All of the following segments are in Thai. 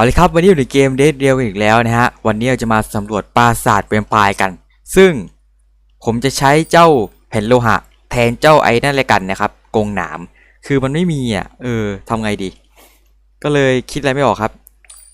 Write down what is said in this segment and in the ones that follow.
เอาเลยครับวันนี้อยู่ในเกมเดทเดียวอีกแล้วนะฮะวันนี้เราจะมาสำรวจปราสาทเวมไพร์กัน ซึ่งผมจะใช้เจ้าแผ่นโลหะ แทนเจ้าไอ้นั่นเลยกันนะครับกงหนามคือมันไม่มีอะเออทำไงดี ก็เลยคิดอะไรไม่ออกครับ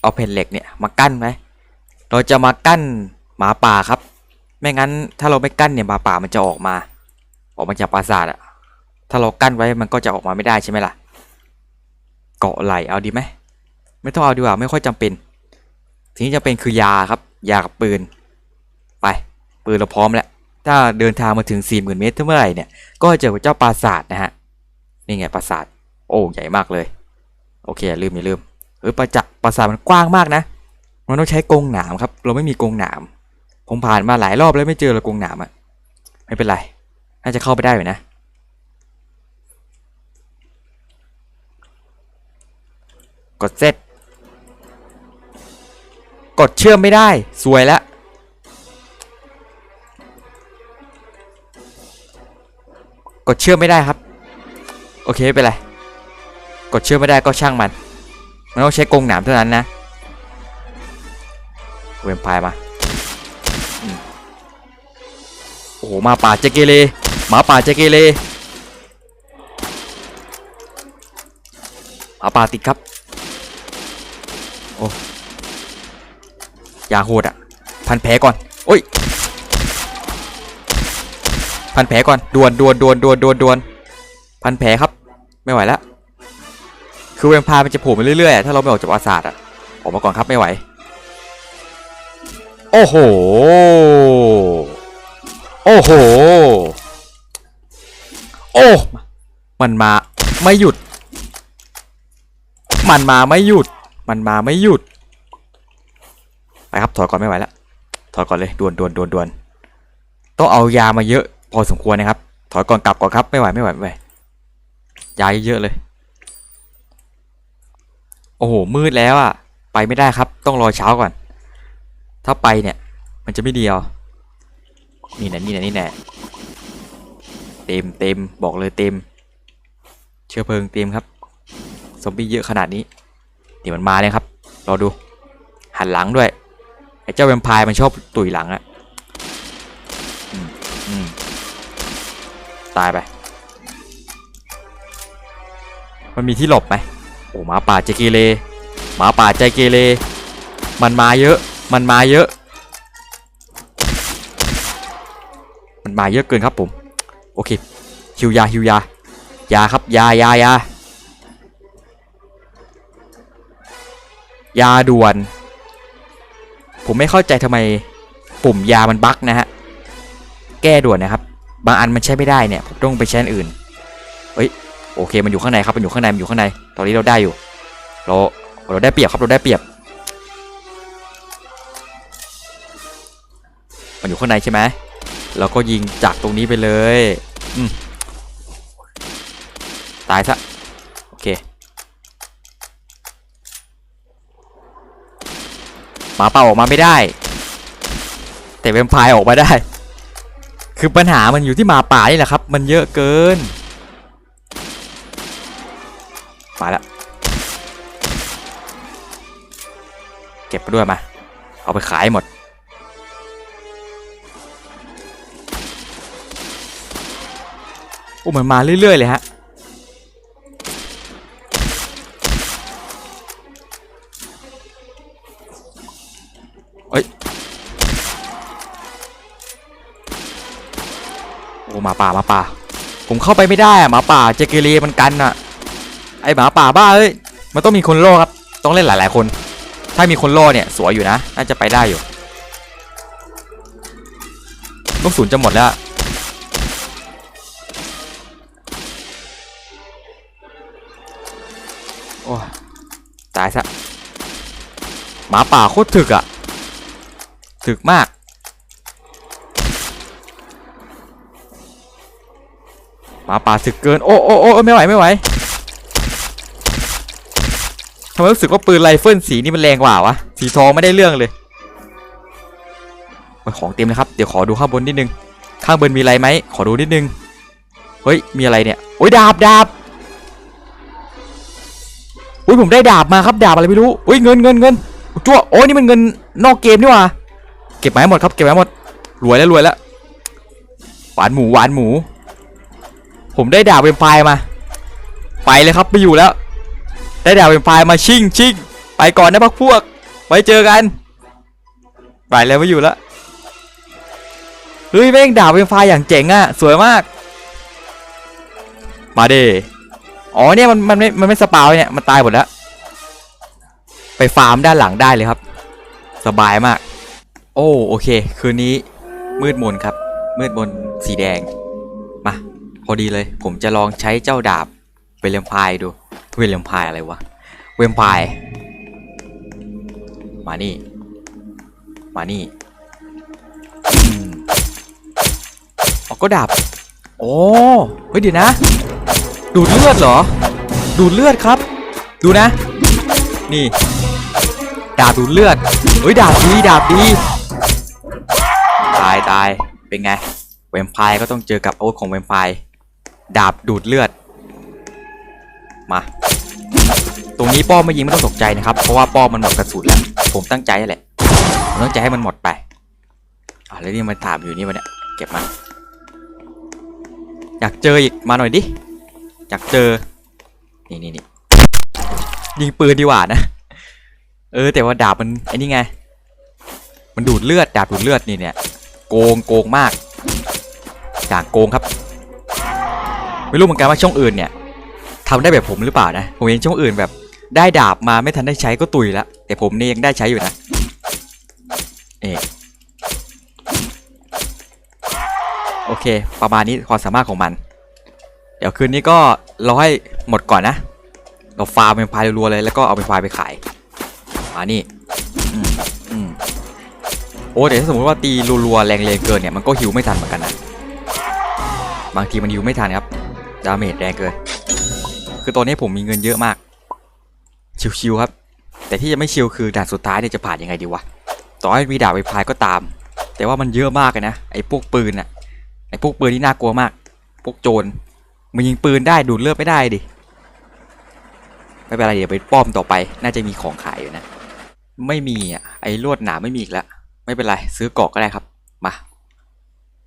เอาแผ่นเหล็กเนี่ยมากั้นไหมเราจะมากั้นหมาป่าครับ ไม่งั้นถ้าเราไม่กั้นเนี่ยหมาป่ามันจะออกมา ออกมาจากปราสาทอะถ้าเรากั้นไว้มันก็จะออกมาไม่ได้ใช่ไหมล่ะ เกาะไหลเอาดีไหม ไม่ต้องเอาดีกว่าไม่ค่อยจำเป็นสิ่งที่จำเป็นคือยาครับยากับปืน ไปปืนเราพร้อมแล้วถ้าเดินทางมาถึง 40,000 เมตรเมื่อไหร่เนี่ยก็เจอเจ้าปราสาทนะฮะนี่ไงปราสาทโอ้ใหญ่มากเลย โอเคอย่าลืมอย่าลืมเออปราจักปราสาทมันกว้างมากนะ มันต้องใช้กรงหนามครับ เราไม่มีกรงหนามผมผ่านมาหลายรอบแล้วไม่เจอเลยกรงหนามอะไม่เป็นไรน่าจะเข้าไปได้อยู่นะกดเซต กดเชื่อมไม่ได้สวยแล้วกดเชื่อมไม่ได้ครับ โอเคไม่เป็นไร กดเชื่อมไม่ได้ก็ช่างมันมันต้องใช้กงหนามเท่านั้นนะเวมไพายมาโอ้โหมาป่าเจเกเรหมาป่าเจเกเรหมาป่าติดครับโอ้ ยาโหดอะ พันแผลก่อน โอ้ย พันแผลก่อนดวนดวนดวนดวนดวนดวนพันแผลครับ ไม่ไหวแล้ว คือเวมพามันจะโผล่มาเรื่อยๆ ถ้าเราไม่ออกจากปราสาทอะ ออกมาก่อนครับไม่ไหว โอ้โห โอ้โห โอ้ มันมาไม่หยุด มันมาไม่หยุด มันมาไม่หยุด ไปครับถอยก่อนไม่ไหวแล้วถอยก่อนเลยด่วนด่วนด่วนด่วนต้องเอายามาเยอะพอสมควรนะครับ ถอยก่อนกลับก่อนครับไม่ไหวไม่ไหวไม่ไหวยาเยอะเลย โอ้โหมืดแล้วอะไปไม่ได้ครับ ต้องรอเช้าก่อน ถ้าไปเนี่ย มันจะไม่ดีเอนี่นะนี่นะนี่แน่เต็มเต็มบอกเลยเต็ม เชื้อเพลิงเต็มครับซอมบี้เยอะขนาดนี้เดี๋ยวมันมาเลยครับรอดูหันหลังด้วย ไอ้เจ้าแวมไพร์มันชอบตุยหลังอะตายไป มันมีที่หลบไหมโอ้หมาป่าใจเกเรหมาป่าใจเกเรมันมาเยอะ มันมาเยอะ มันมาเยอะเกินครับผม โอเคฮิวยาฮิวยา ยาครับ ยายายายาด่วน ผมไม่เข้าใจทำไมปุ่มยามันบั๊กนะฮะ แก้ด่วนนะครับ บางอันมันใช้ไม่ได้เนี่ย ผมต้องไปใช้อันอื่น เฮ้ย โอเค มันอยู่ข้างในครับ มันอยู่ข้างใน มันอยู่ข้างใน ตอนนี้เราได้อยู่ เรา เราได้เปรียบครับ เราได้เปรียบ มันอยู่ข้างในใช่ไหมเราก็ยิงจากตรงนี้ไปเลย อืมตายซะ โอเค หมาป่าออกมาไม่ได้ แต่แวมพร์ออกมาได้ คือปัญหามันอยู่ที่หมาป่านี่แหละครับ มันเยอะเกินมาแล้วเก็บไปด้วยมา เอาไปขายหมดโอ้เหมือนมาเรื่อยๆเลยฮะ มาป่ามาป่า ผมเข้าไปไม่ได้อะหมาป่าเจเกเรมันกันอะไอหมาป่าบ้าเอ้ยมันต้องมีคนล่อครับ ต้องเล่นหลาย ๆ คน ถ้ามีคนล่อเนี่ยสวยอยู่นะ น่าจะไปได้อยู่ลูกศูนย์จะหมดแล้ว โอ้ตายซะหมาป่าโคตรถึกอะถึกมาก หมาป่าถึกเกิน โอ้โอ้โอ้ไม่ไหวไม่ไหวทำไมรู้สึกว่าปืนไรเฟิลสีนี่มันแรงกว่าวะ สีทองไม่ได้เรื่องเลยของเต็มเลยครับ เดี๋ยวขอดูข้างบนนิดนึง ข้างบนมีอะไรไหม ขอดูนิดนึง เฮ้ย มีอะไรเนี่ย โอ้ยดาบดาบอุ้ยผมได้ดาบมาครับดาบอะไรไม่รู้อุ้ยเงินเงินเงินจั่วโอ้นี่มันเงินนอกเกมนี่ว่าเก็บมาให้หมดครับ เก็บมาให้หมด รวยแล้วรวยแล้ว หวานหมูหวานหมู ผมได้ดาบเวมไพร์มา ไปเลยครับไม่อยู่แล้ว ได้ดาบเวมไพร์มาชิงชิงไปก่อนนะพักพวก ไว้เจอกัน ไปแล้วไม่อยู่แล้วเฮ้ยแม่งดาบเวมไพร์อย่างเจ๋งอะสวยมาก มาเดอ๋อเนี่ยมันมันไม่มันไม่สปาวเนี่ยมันตายหมดแล้ว ไปฟาร์มด้านหลังได้เลยครับ สบายมาก โอ้โอเค คืนนี้มืดมนครับ มืดมนสีแดง พอดีเลย ผมจะลองใช้เจ้าดาบเวเลมไพร์ดูเวเลมไพร์อะไรวะเวมไพร์มานี่ มานี่ออ๋อก็ดาบโอ้เฮ้ยเดี๋ยวนะ ดูดเลือดเหรอ ดูดเลือดครับ ดูนะ นี่ ดาบดูดเลือด เฮ้ยดาบดีดาบดี ตายตายเป็นไงแวมไพร์ก็ต้องเจอกับอาวุธของแวมไพร์ ดาบดูดเลือด มา ตรงนี้ป้อมไม่ยิงไม่ต้องตกใจนะครับ เพราะว่าป้อมมันหมดกระสุนแล้ว ผมตั้งใจแหละผมตั้งใจให้มันหมดไป อะแล้วนี่มันถามอยู่นี่วะเนี่ย เก็บมาอยากเจออีก มาหน่อยดิ อยากเจอ นี่นี่นี่ยิงปืนดีกว่านะ เออ แต่ว่าดาบมันไอ้นี่ไง มันดูดเลือด ดาบดูดเลือดนี่เนี่ย โกงโกงมาก จากโกงครับ ไม่รู้เหมือนกันว่าช่องอื่นเนี่ยทำได้แบบผมหรือเปล่านะ ผมเห็นช่องอื่นแบบ ได้ดาบมาไม่ทันได้ใช้ก็ตุยแล้วแต่ผมนี่ยังได้ใช้อยู่นะเอโอเค ประมาณนี้ความสามารถของมัน เดี๋ยวคืนนี้ก็รอให้หมดก่อนนะ เราฟาร์มเป็นพายรัวเลยแล้วก็เอาเป็นพายไปขายมานี่อืมอืมโอ้แต่ถ้าสมมติว่าตีรัวๆแรงๆเกินเนี่ยมันก็ฮิวไม่ทันเหมือนกันนะบางทีมันฮิวไม่ทันครับ ดาเมจแรงเกิน คือตอนนี้ผมมีเงินเยอะมาก ชิวๆครับ แต่ที่จะไม่ชิวคือด่านสุดท้ายเนี่ยจะผ่านยังไงดีวะ ต่อให้มีดาบไปพายก็ตาม แต่ว่ามันเยอะมากเลยนะ ไอ้พวกปืนอะไอ้พวกปืนนี่น่ากลัวมาก พวกโจรมันยิงปืนได้ดูดเลือดไม่ได้ดิ ไม่เป็นไรเดี๋ยวไปป้อมต่อไป น่าจะมีของขายอยู่นะ ไม่มีอะ ไอ้ลวดหนาไม่มีอีกแล้ว ไม่เป็นไรซื้อกาะก็ได้ครับ มา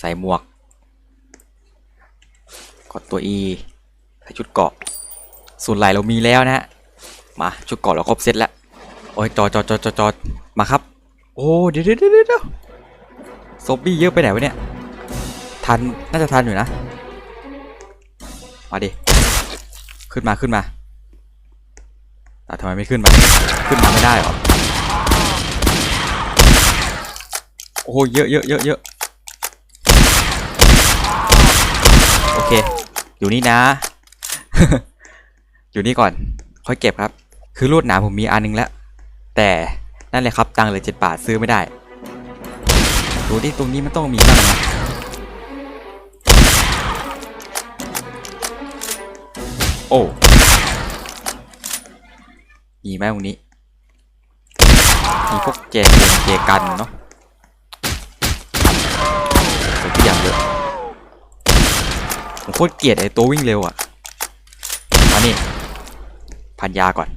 ใส่หมวก กดตัว E ใส่ชุดเกาะ ส่วนไหลเรามีแล้วนะฮะมาชุดเกาะเราครบเซตแล้วโอ้ยจอจอจอจอจอมาครับ โอ้เดี๋ยวเดี๋ยวเดี๋ยวเดี๋ยวซอมบี้เยอะไปไหนวะเนี่ยทันน่าจะทันอยู่นะ มาดิ ขึ้นมาขึ้นมาแต่ทำไมไม่ขึ้นมา ขึ้นมาไม่ได้เหรอ โอ้โหเยอะเยอะเยอะเยอะโอเค อยู่นี่นะ อยู่นี่ก่อน ค่อยเก็บครับ คือลวดหนาผมมีอันนึงแล้ว แต่นั่นแหละครับ ตังค์เลยเจ็ดบาทซื้อไม่ได้ ดูดิตรงนี้มันต้องมีบ้างนะโอ้ มีไหมตรงนี้ มีพวกเจเกนเจกันเนาะเป็นทุกอย่างเยอะ ผม โคตรเกลียดไอ้ตัววิ่งเร็วอะ่ะมานี่พันยาก่อน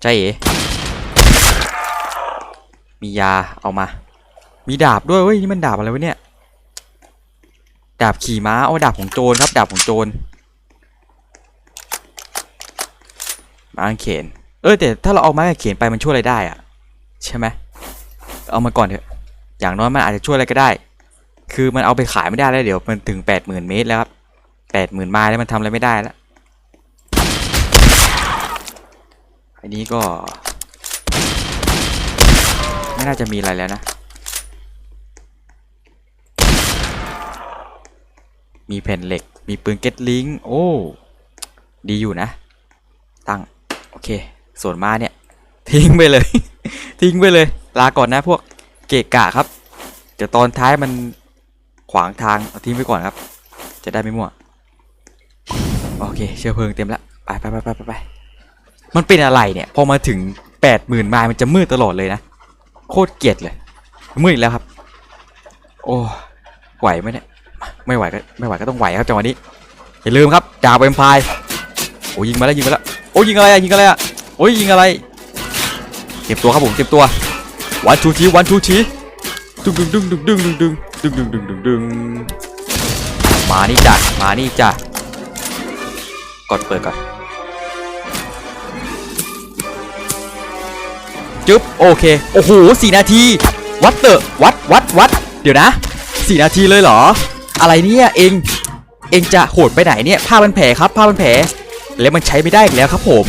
ใจเอ๋มียาเอามา มีดาบด้วยเว้ยนี่มันดาบอะไรวะเนี่ย ดาบขี่ม้าโอ้ดาบของโจรครับ ดาบของโจรไม้างเขนเออแต่ถ้าเราเอาไม้กางเขนไปมันช่วยอะไรได้อะใช่ไหม เอามาก่อนเถอะอย่างน้อยมันอาจจะช่วยอะไรก็ได้ คือมันเอาไปขายไม่ได้แล้วเดี๋ยวมันถึงแปดหมื่นเมตรแล้วครับแปดหมื่นไม้แล้วมันทำอะไรไม่ได้แล้วอันนี้ก็ ไม่น่าจะมีอะไรแล้วนะ มีแผ่นเหล็ก มีปืนเก็ตลิงโอ้ ดีอยู่นะ ตั้ง โอเค ส่วนมาเนี่ย ทิ้งไปเลย ทิ้งไปเลย ลาก่อนนะพวกเกะกะครับเดี๋ยวตอนท้ายมันขวางทางเอาทิ้งไปก่อนครับ จะได้ไม่มั่วโอเคเชื้อเพลิงเต็มแล้วไปไปไปไปไปไปมันเป็นอะไรเนี่ย พอมาถึงแปดหมื่นไมล์มันจะมืดตลอดเลยนะ โคตรเกลียดเลย มืดอีกแล้วครับ โอ้ไหวไหมเนี่ยไม่ไหวก็ไม่ไหวก็ต้องไหวครับจังหวะนี้อย่าลืมครับดาบเวมพร์โอ้ยิงมาแล้วยิงมาแล้วโอ้ยิงอะไรอะยิงอะไรอะโอ้ยยิงอะไรเก็บตัวครับผมเก็บตัว วันชูชีวันชูชีดึงดึงดึงดึงดึงดึงดึงดึงดึงดึงดึงดึงมานี่จ้ะมานี่จ้ะกดเปิดก่อนจึ๊บโอเคโอ้โหสี่นาที วัดเตอะวัดวัดวัดเดี๋ยวนะสี่นาทีเลยเหรอ อะไรเนี่ยเองเองจะโหดไปไหนเนี่ยผ้ามันแผลครับผ้ามันแผลแล้วมันใช้ไม่ได้อีกแล้วครับผม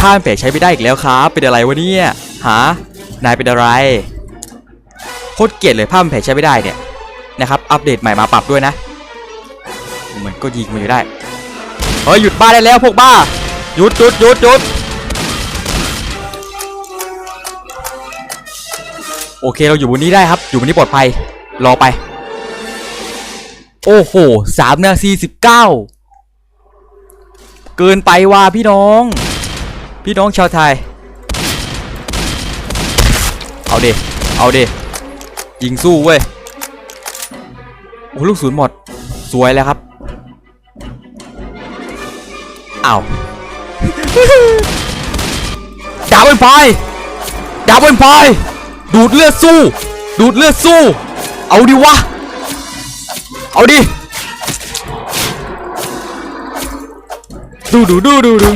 ผ้ามันแผลใช้ไม่ได้อีกแล้วครับ เป็นอะไรวะเนี่ยหา นายเป็นอะไรโคตรเกลียดเลยผ้ามันแผลใช้ไม่ได้เนี่ยนะครับอัปเดตใหม่มาปรับด้วยนะมันก็ยิงมันอยู่ได้เฮ้ยหยุดบ้าได้แล้วพวกบ้าหยุดหยุดหยุดหยุดโอเคเราอยู่บนนี้ได้ครับ อยู่บนนี้ปลอดภัยรอไป โอ้โหสามนาทีสิบเก้าเกินไปว่ะพี่น้อง พี่น้องชาวไทย เอาเดเอาเดยิงสู้เว้ยโอ้ลูกศูนย์หมด สวยแล้วครับอ้าวดาบเป็นไฟดาบเป็นไฟดูดเลือดสู้ ดูดเลือดสู้ เอาดิวะ เอาดิ ดูดูดูดูดู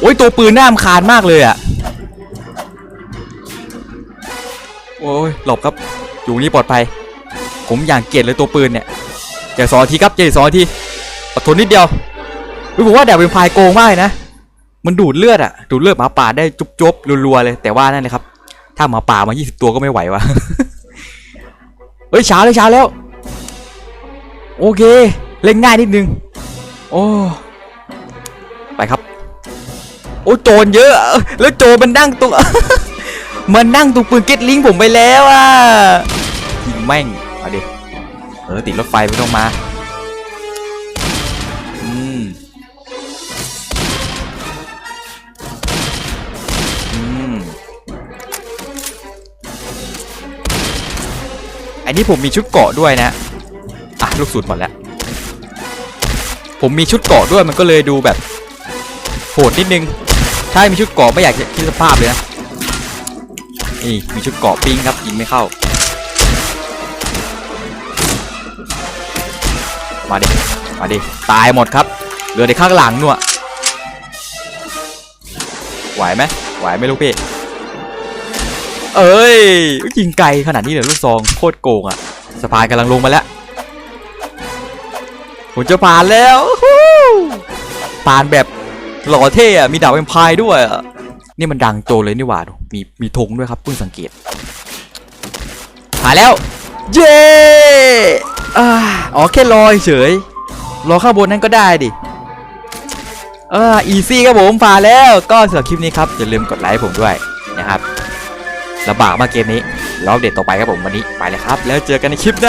โอ้ยตัวปืนน่ารำคาญมากเลยอะ โอ้ยหลบครับอยู่นี่ปลอดภัย ผมอย่างเกลียดเลยตัวปืนเนี่ยอย่าสองนทีครับอย่าสองนทีอดทนนิดเดียวผมว่าแดดเป็นพายโกงมากนะ มันดูดเลือดอะดูดเลือดหมาป่าได้จุบๆรัวๆเลยแต่ว่านั่นเลยครับ ถ้าหมาป่ามา 20 ตัวก็ไม่ไหววะเฮ้ยช้าเลยช้าแล้ว โอเค เล่นง่ายนิดนึง โอ้ไปครับ โอ้โจรเยอะ แล้วโจรมันนั่งตรง มันนั่งตรงปืนเก็ตลิงผมไปแล้วอะยิงแม่งเอาดิเออติดรถไฟไม่ต้องมาอืมอืมอันนี้ผมมีชุดเกาะด้วยนะอะลูกสูตรหมดแล้วผมมีชุดเกาะด้วยมันก็เลยดูแบบโหดนิดนึงถ้ามีชุดเกาะไม่อยากจะคิดสภาพเลยนะ นี่มีชุดเกาะปิงครับยิงไม่เข้า มาดิ มาดิ ตายหมดครับ เหลือในข้างหลังนู่นอะไหวไหมไหวไหมลูกพี่ เอ้ยยิงไกลขนาดนี้เลยลูกซองโคตรโกงอะสะพานกำลังลงมาแล้วผมจะผ่านแล้วผ่านแบบหล่อเท่อะมีดาบเอ็มพายด้วยอะ นี่มันดังโจเลยนี่หว่าดูมีมีธงด้วยครับเพิ่งสังเกตผ่าแล้ว เย้อ่าอ๋อแค่รอเฉยรอข้างบนนั้นก็ได้ดิเอออีซี่ครับผมผ่านแล้วก็สำหรับคลิปนี้ครับอย่าลืมกดไลค์ผมด้วยนะครับลำบากมากเกมนี้รอบเด็ดต่อไปครับผมวันนี้ไปเลยครับ แล้วเจอกันในคลิปหน้า